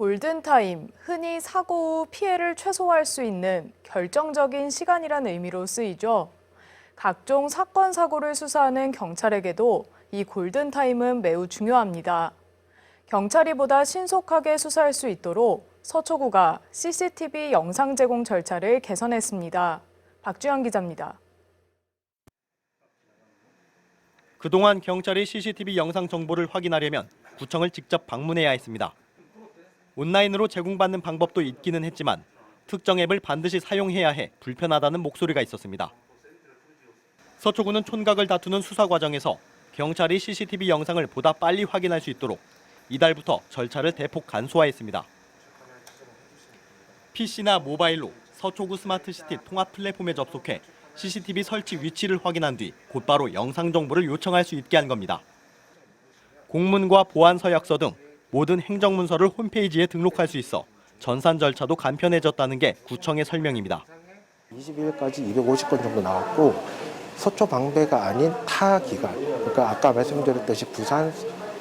골든타임, 흔히 사고 후 피해를 최소화할 수 있는 결정적인 시간이란 의미로 쓰이죠. 각종 사건, 사고를 수사하는 경찰에게도 이 골든타임은 매우 중요합니다. 경찰이 보다 신속하게 수사할 수 있도록 서초구가 CCTV 영상 제공 절차를 개선했습니다. 박주영 기자입니다. 그동안 경찰이 CCTV 영상 정보를 확인하려면 구청을 직접 방문해야 했습니다. 온라인으로 제공받는 방법도 있기는 했지만 특정 앱을 반드시 사용해야 해 불편하다는 목소리가 있었습니다. 서초구는 촌각을 다투는 수사 과정에서 경찰이 CCTV 영상을 보다 빨리 확인할 수 있도록 이달부터 절차를 대폭 간소화했습니다. PC나 모바일로 서초구 스마트시티 통합 플랫폼에 접속해 CCTV 설치 위치를 확인한 뒤 곧바로 영상 정보를 요청할 수 있게 한 겁니다. 공문과 보안 서약서 등 모든 행정문서를 홈페이지에 등록할 수 있어 전산 절차도 간편해졌다는 게 구청의 설명입니다. 22일까지 250건 정도 나왔고 서초 방배가 아닌 타 기관 그러니까 아까 말씀드렸듯이 부산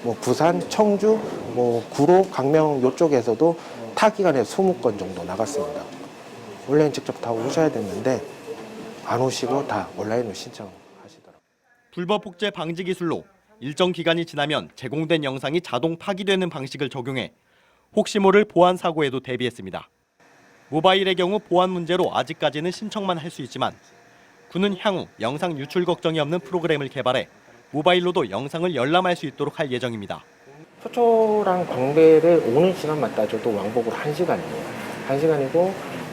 뭐 부산 청주 뭐 구로 강명 요쪽에서도 타 기관에 20건 정도 나갔습니다. 원래는 직접 다 오셔야 됐는데 안 오시고 다 온라인으로 신청하시더라고요. 불법 복제 방지 기술로 일정 기간이 지나면 제공된 영상이 자동 파기되는 방식을 적용해 혹시 모를 보안 사고에도 대비했습니다. 모바일의 경우 보안 문제로 아직까지는 신청만 할 수 있지만 군은 향후 영상 유출 걱정이 없는 프로그램을 개발해 모바일로도 영상을 열람할 수 있도록 할 예정입니다. 서초랑 광배를 오는 시간만 따져도 왕복으로 1시간이에요. 1시간이고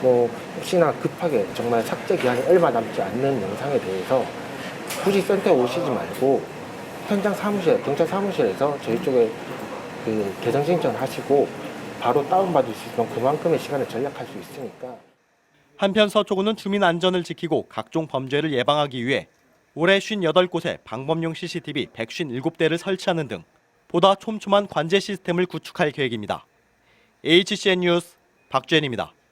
뭐 혹시나 급하게 정말 삭제 기한이 얼마 남지 않는 영상에 대해서 굳이 센터에 오시지 말고 현장 사무실, 경찰 사무실에서 저희 쪽에 그 계정 신청 하시고 바로 다운받을 수 있으면 그만큼의 시간을 절약할 수 있으니까 한편 서초구는 주민 안전을 지키고 각종 범죄를 예방하기 위해 올해 58곳에 방범용 CCTV 157대를 설치하는 등 보다 촘촘한 관제 시스템을 구축할 계획입니다. HCN 뉴스 박주현입니다.